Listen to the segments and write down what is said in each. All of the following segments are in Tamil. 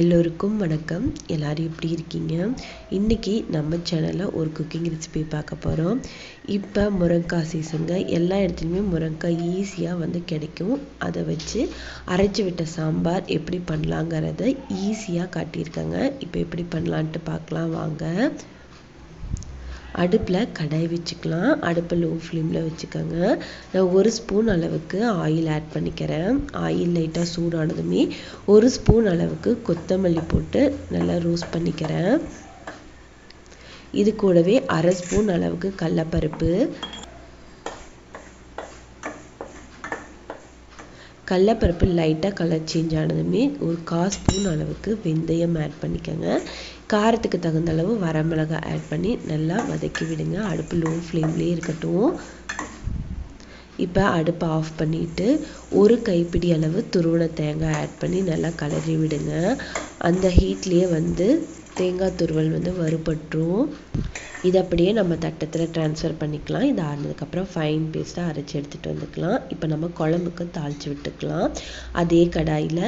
எல்லோருக்கும் வணக்கம். எல்லோரும் எப்படி இருக்கீங்க? இன்றைக்கி நம்ம சேனலில் ஒரு குக்கிங் ரெசிபி பார்க்க போகிறோம் இப்போ முருங்காய் சீசனுங்க எல்லா இடத்துலையுமே முருங்காய் ஈஸியாக வந்து கிடைக்கும். அதை வச்சு அரைச்சி விட்ட சாம்பார் எப்படி பண்ணலாங்கிறத ஈஸியாக காட்டியிருக்காங்க. இப்போ எப்படி பண்ணலான்ட்டு பார்க்கலாம். வாங்க. அடுப்பில் கடாய் வச்சுக்கலாம். அடுப்பை லோ ஃப்ளேமில் வச்சுக்கோங்க. நான் ஒரு ஸ்பூன் அளவுக்கு ஆயில் ஆட் பண்ணிக்கிறேன். ஆயில் லைட்டாக சூடானதுமே ஒரு ஸ்பூன் அளவுக்கு கொத்தமல்லி போட்டு நல்லா ரோஸ்ட் பண்ணிக்கிறேன். இது கூடவே அரை ஸ்பூன் அளவுக்கு கடலப்பருப்பு. கடலப்பருப்பு லைட்டாக கலர் சேஞ்ச் ஆனதுமே ஒரு கால் ஸ்பூன் அளவுக்கு வெந்தயம் ஆட் பண்ணிக்கோங்க. காரத்துக்கு தகுந்த அளவு வரமிளகாய் ஆட் பண்ணி நல்லா வதக்கி விடுங்க. அடுப்பு லோ ஃப்ளேம்லேயே இருக்கட்டும். இப்போ அடுப்பை ஆஃப் பண்ணிவிட்டு ஒரு கைப்பிடி அளவு துருவண தேங்காய் ஆட் பண்ணி நல்லா கலரி விடுங்க. அந்த ஹீட்லேயே வந்து தேங்காய் துருவல் வந்து வறுபட்டுரும். இது அப்படியே நம்ம தட்டத்தில் ட்ரான்ஸ்ஃபர் பண்ணிக்கலாம். இது ஆறுனதுக்கப்புறம் ஃபைன் பேஸ்ட்டாக அரைச்சி எடுத்துகிட்டு வந்துக்கலாம். இப்போ நம்ம குழம்புக்கு தாளித்து விட்டுக்கலாம். அதே கடாயில்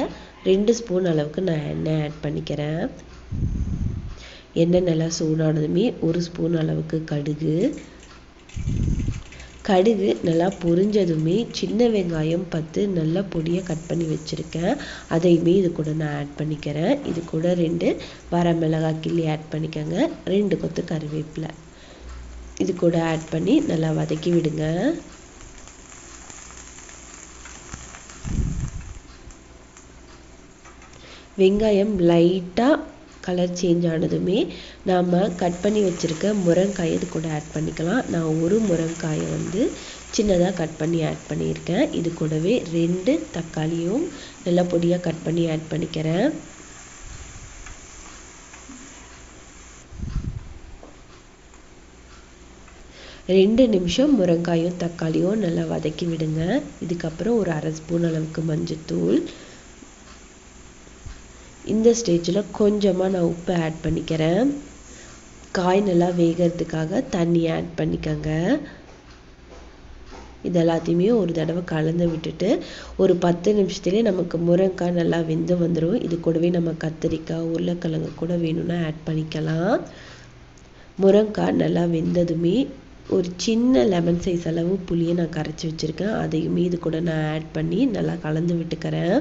ரெண்டு ஸ்பூன் அளவுக்கு நான் எண்ணெய் ஆட் பண்ணிக்கிறேன். எண்ணெய் நல்லா சூடானதுமே ஒரு ஸ்பூன் அளவுக்கு கடுகு. கடுகு நல்லா பொரிஞ்சதுமே சின்ன வெங்காயம் பத்து நல்லா பொடியாக கட் பண்ணி வச்சுருக்கேன். அதையுமே இது கூட நான் ஆட் பண்ணிக்கிறேன். இது கூட ரெண்டு வரமிளகாய் கிள்ளி ஆட் பண்ணிக்கோங்க. ரெண்டு கொத்து கருவேப்பிலை. இது கூட ஆட் பண்ணி நல்லா வதக்கி விடுங்க. வெங்காயம் லைட்டாக கலர் சேஞ்ச் ஆனதுமே நாம் கட் பண்ணி வச்சுருக்க முருங்காய் இது கூட ஆட் பண்ணிக்கலாம். நான் ஒரு முருங்காயை வந்து சின்னதாக கட் பண்ணி ஆட் பண்ணியிருக்கேன். இது கூடவே ரெண்டு தக்காளியும் நல்லா பொடியாக கட் பண்ணி ஆட் பண்ணிக்கிறேன். ரெண்டு நிமிஷம் முருங்காயும் தக்காளியும் நல்லா வதக்கி விடுங்க. இதுக்கப்புறம் ஒரு அரை ஸ்பூன் அளவுக்கு மஞ்சத்தூள் இந்த ஸ்டேஜில் கொஞ்சமாக நான் உப்பு ஆட் பண்ணிக்கிறேன். காய் நல்லா வேகிறதுக்காக தண்ணி ஆட் பண்ணிக்கோங்க. இது எல்லாத்தையுமே ஒரு தடவை கலந்து விட்டுட்டு ஒரு பத்து நிமிஷத்துலேயே நமக்கு முருங்கைக்காய் நல்லா வெந்து வந்துடும் இது கூடவே நம்ம கத்திரிக்காய் உருளைக்கிழங்கு கூட வேணும்னா ஆட் பண்ணிக்கலாம். முருங்காய் நல்லா வெந்ததுமே ஒரு சின்ன லெமன் சைஸ் அளவு புளியை நான் கரைச்சி வச்சுருக்கேன். அதையுமே இது கூட நான் ஆட் பண்ணி நல்லா கலந்து விட்டுக்கிறேன்.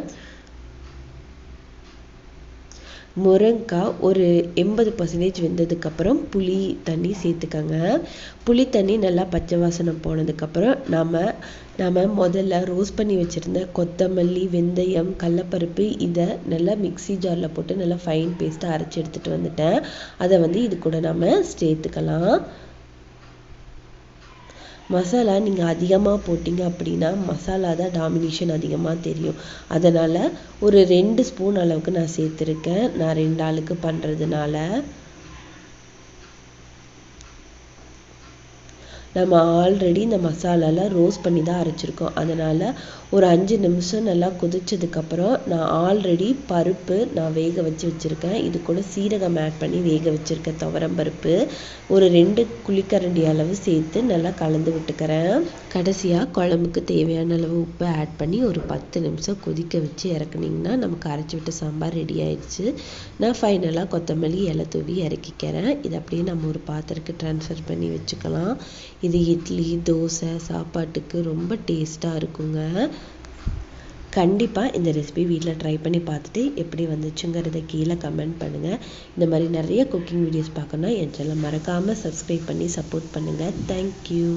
முருங்கைக்காய் ஒரு எண்பது பர்சன்டேஜ் வெந்ததுக்கப்புறம் புளி தண்ணி சேர்த்துக்கங்க. புளி தண்ணி நல்லா பச்சை வாசனை போனதுக்கப்புறம் நாம் நம்ம முதல்ல ரோஸ் பண்ணி வச்சுருந்த கொத்தமல்லி வெந்தயம் கடலப்பருப்பு இதை நல்லா மிக்சி ஜாரில் போட்டு நல்லா ஃபைன் பேஸ்ட்டாக அரைச்சி எடுத்துகிட்டு வந்துட்டேன். அதை வந்து இது கூட நம்ம சேர்த்துக்கலாம். மசாலா நீங்கள் அதிகமாக போட்டிங்க அப்படின்னா மசாலா தான் டாமினேஷன் அதிகமாக தெரியும். அதனால் ஒரு ரெண்டு ஸ்பூன் அளவுக்கு நான் சேர்த்துருக்கேன். நான் ரெண்டு ஆளுக்கு பண்ணுறதுனால நம்ம ஆல்ரெடி இந்த மசாலாலாம் ரோஸ்ட் பண்ணி தான் அரைச்சிருக்கோம். அதனால் ஒரு அஞ்சு நிமிஷம் நல்லா கொதிச்சதுக்கப்புறம் நான் ஆல்ரெடி பருப்பு நான் வேக வச்சு வச்சுருக்கேன். இது கூட சீரகம் ஆட் பண்ணி வேக வச்சுருக்கேன். துவரம் பருப்பு ஒரு ரெண்டு குழிக்கரண்டி அளவு சேர்த்து நல்லா கலந்து விட்டுக்கிறேன். கடைசியாக குழம்புக்கு தேவையான அளவு உப்பு ஆட் பண்ணி ஒரு பத்து நிமிஷம் கொதிக்க வச்சு இறக்குனிங்கன்னா நமக்கு அரைச்சி விட்ட சாம்பார் ரெடி ஆயிடுச்சு. நான் ஃபைனலாக கொத்தமல்லி இலை தூவி இறக்கிக்கிறேன். இதை அப்படியே நம்ம ஒரு பாத்திரத்துக்கு ட்ரான்ஸ்ஃபர் பண்ணி வச்சுக்கலாம். இது இட்லி தோசை சாப்பாட்டுக்கு ரொம்ப டேஸ்ட்டாக இருக்குங்க. கண்டிப்பாக இந்த ரெசிபி வீட்டில் ட்ரை பண்ணி பார்த்துட்டு எப்படி வந்துச்சுங்கிறத கீழே கமெண்ட் பண்ணுங்கள் இந்த மாதிரி நிறைய குக்கிங் வீடியோஸ் பார்க்கணுன்னா என் சேனல் மறக்காமல் சப்ஸ்கிரைப் பண்ணி சப்போர்ட் பண்ணுங்கள் தேங்க்யூ